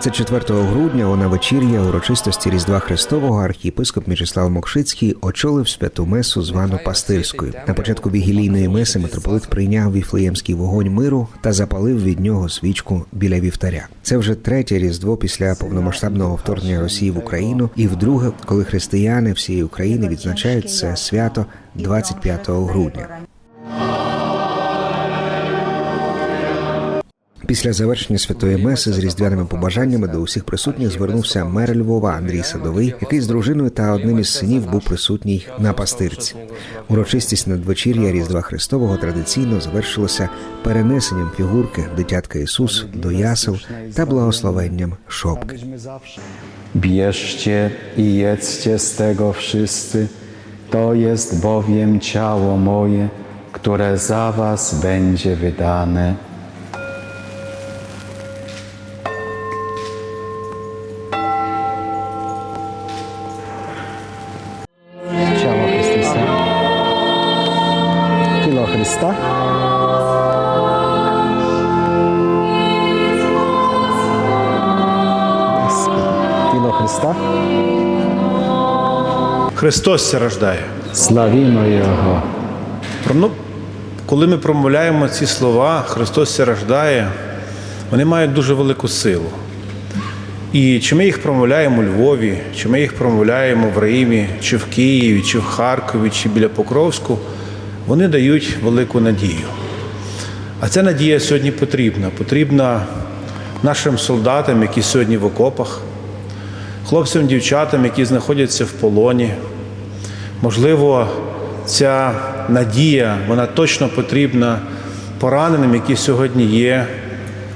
24 грудня у навечір'я урочистості Різдва Христового архієпископ Мічеслав Мокшицький очолив святу месу, звану пастирською. На початку вігілійної меси митрополит прийняв віфлеємський вогонь миру та запалив від нього свічку біля вівтаря. Це вже третє різдво після повномасштабного вторгнення Росії в Україну, і вдруге, коли християни всієї України відзначають це свято 25 грудня. Після завершення святої меси з різдвяними побажаннями до усіх присутніх звернувся мер Львова Андрій Садовий, який з дружиною та одним із синів був присутній на пастирці. Урочистість надвечір'я Різдва Христового традиційно завершилася перенесенням фігурки дитятка Ісус до ясел та благословенням шопки. Bierzcie i jedzcie z tego wszyscy, to jest bowiem ciało moje, które za was będzie wydane. Христа. Тіло Христа. Христос рождає. Славімо Його. Ну, коли ми промовляємо ці слова, Христос рождає, вони мають дуже велику силу. І чи ми їх промовляємо у Львові, чи ми їх промовляємо в Римі, чи в Києві, чи в Харкові, чи біля Покровську, вони дають велику надію. А ця надія сьогодні потрібна. Потрібна нашим солдатам, які сьогодні в окопах, хлопцям, дівчатам, які знаходяться в полоні, Можливо, ця надія вона точно потрібна пораненим, які сьогодні є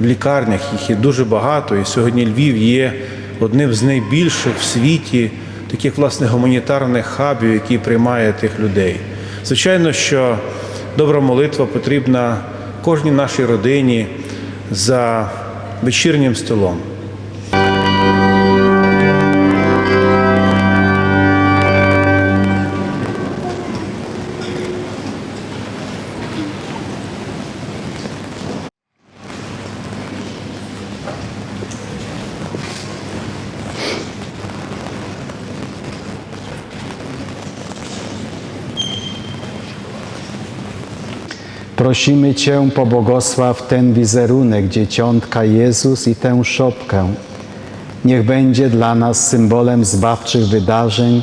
в лікарнях. Їх є дуже багато. І сьогодні Львів є одним з найбільших в світі таких власне гуманітарних хабів, які приймає тих людей. Звичайно, що добра молитва потрібна кожній нашій родині за вечірнім столом. Prosimy Cię, pobłogosław ten wizerunek Dzieciątka Jezus i tę szopkę. Niech będzie dla nas symbolem zbawczych wydarzeń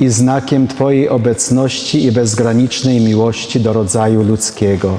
i znakiem Twojej obecności i bezgranicznej miłości do rodzaju ludzkiego.